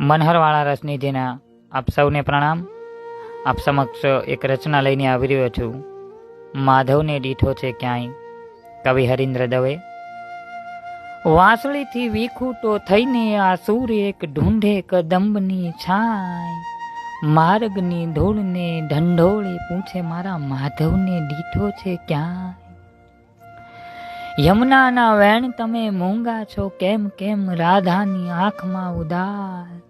મનહરવાળા રસનિધિના આપ સૌને પ્રણામ. આપ સમક્ષ એક રચના લઈને આવી રહ્યો છું. માધવને દીઠો છે ક્યાંય. કવિ હરીન્દ્ર દવે. વાંસળીથી વિખૂટો થઈને આ સૂર એક ઢૂંઢે કદંબની છાય. માર્ગની ધૂળને ઢંઢોળે પૂછે મારા માધવને દીઠો છે ક્યાંય. યમુનાના વેણ તમે મૂંગા છો, કેમ કેમ રાધાની આંખમાં ઉદાસ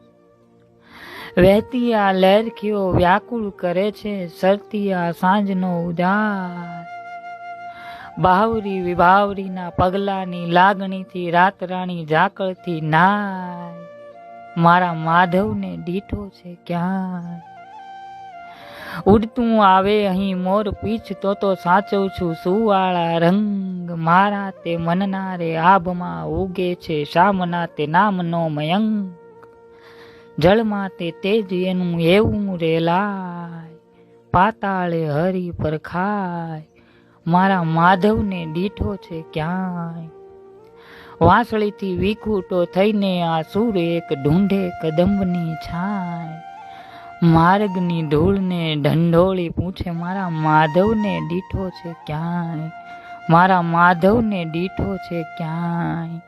વહેતી આ લહેરખીઓ વ્યાકુળ કરે છે, સરતી આ સાંજનો ઉદાર. બાહુરી વિભાવરીના પગલાની લાગણીથી રાતરાણી ઝાકળથી નાય. મારા માધવને દીઠો છે ક્યાં? ઉડતું આવે અહીં મોર પીછ તો તો સાચું છું સુવાળા રંગ. મારા તે મનના રે આભમાં ઉગે છે, શામના તે નામનો મયંક. જળમાં તે તેજ એનું એવું રેલાય, પાતાળે હરી પર ખાય, મારા માધવને દીઠો છે ક્યાંય? વાંસળીથી વિખૂટો થઈને આ સૂર એક ઢૂંઢે કદંબની છાય. માર્ગની ધૂળને ઢંઢોળી પૂછે, મારા માધવને દીઠો છે ક્યાંય? મારા માધવને દીઠો છે ક્યાંય?